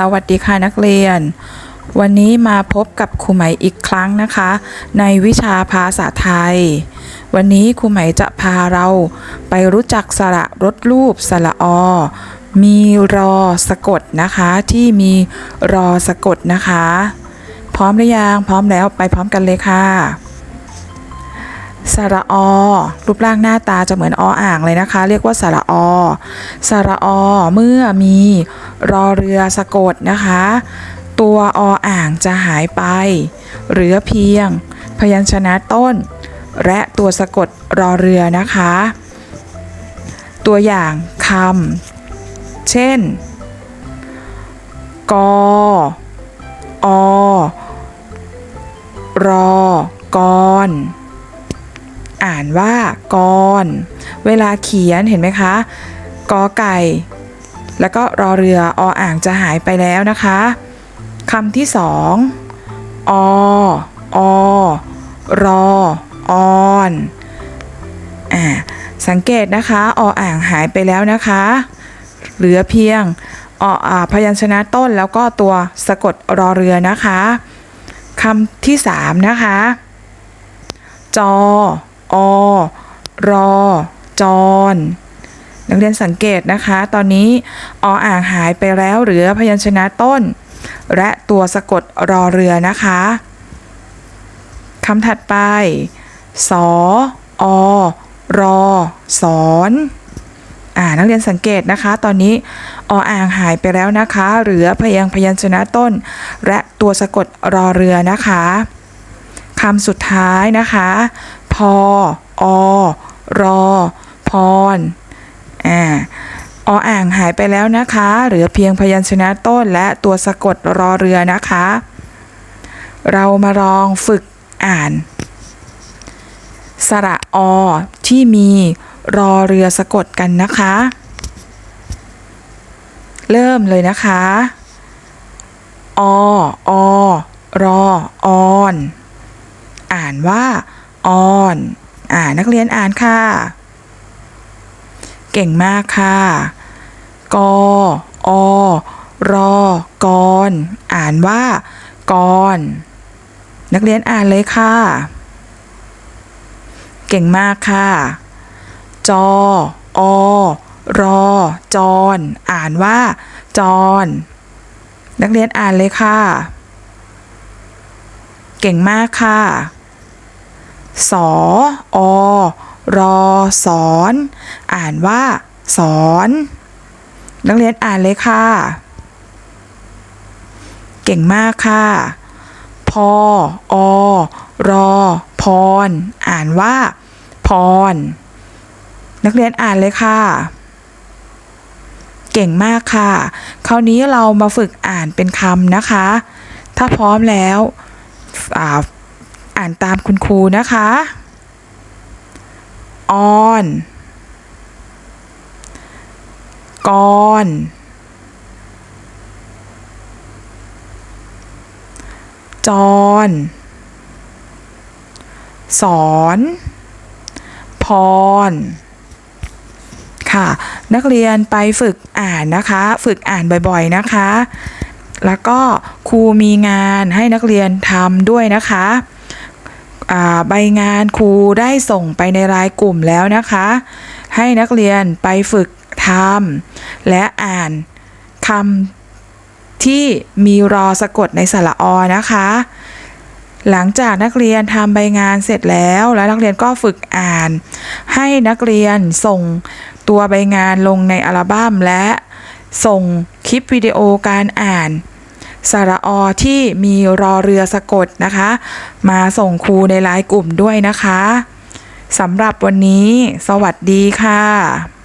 สวัสดีค่ะนักเรียน วันนี้มาพบกับครูไหมอีกครั้งนะคะ ในวิชาภาษาไทย วันนี้ครูไหมจะพาเราไปรู้จักสระรถรูปสระอ มีรอสะกดนะคะที่มีรอสะกดนะคะ พร้อมหรือยังพร้อมแล้วไปพร้อมกันเลยค่ะ สระอ รูปร่างหน้าตาจะเหมือนออ่างเลยนะคะ เรียกว่าสระอ สระอ เมื่อมีรอเรือสะกดนะคะ ตัวออ่างจะหายไป เหลือเพียง พยัญชนะต้น และตัวสะกดรอเรือนะคะ ตัวอย่างคำเช่น กออรอกร อ่านว่ากรเวลาเขียนเห็นไหมคะกอไก่ แล้วก็รอเรือออ่างจะหายไปแล้วนะคะคำที่สองออรอออนอ่าสังเกตนะคะออ่างหายไปแล้วนะคะ เหลือเพียงออ่าพยัญชนะต้นแล้วก็ตัวสะกดรอเรือนะคะคำที่สามนะคะ จอ อรอจอนนักเรียนสังเกตนะคะ ตอนนี้ออ่างหายไปแล้วเหลือพยัญชนะต้น และตัวสะกดรอเรือนะคะคำถัดไป สออรอ สอนอ่านักเรียนสังเกตนะคะ ตอนนี้ออ่างหายไปแล้วนะคะ เหลือพยางพยัญชนะต้น และตัวสะกดรอเรือนะคะคำสุดท้ายนะคะ พออรอ พรอ่าออ่างหายไปแล้วนะคะ เหลือเพียงพยัญชนะต้นและตัวสะกดรอเรือนะคะ เรามาลองฝึกอ่าน สระอที่มีรอเรือสะกดกันนะคะ เริ่มเลยนะคะออรอออน อ่านว่า ออน อ่านักเรียนอ่านค่ะ เก่งมากค่ะกออรอกรอ่านว่ากรนักเรียนอ่านเลยค่ะ เก่งมากค่ะ จออรอจอนอ่านว่า จอนนักเรียนอ่านเลยค่ะ เก่งมากค่ะ สออรอสอน อ่านว่า สอน นักเรียนอ่านเลยค่ะ เก่งมากค่ะ พออรอ พร อ่านว่า พร นักเรียนอ่านเลยค่ะ เก่งมากค่ะ คราวนี้เรามาฝึกอ่านเป็นคำนะคะ ถ้าพร้อมแล้ว อ่านตามคุณครูนะคะ ออนกรจอนสอนพร ค่ะ นักเรียนไปฝึกอ่านนะคะ ฝึกอ่านบ่อยๆนะคะ แล้วก็ครูมีงานให้นักเรียนทำด้วยนะคะ ใบงานครูได้ส่งไปในรายกลุ่มแล้วนะคะ ให้นักเรียนไปฝึกทำและอ่านคำที่มีรอสะกดในสระอนะคะ หลังจากนักเรียนทำใบงานเสร็จแล้ว แล้วนักเรียนก็ฝึกอ่าน ให้นักเรียนส่งตัวใบงานลงในอัลบั้มและส่งคลิปวิดีโอการอ่าน สระอที่มีรอเรือสะกดนะคะ มาส่งครูในไลน์กลุ่มด้วยนะคะสำหรับวันนี้ สวัสดีค่ะ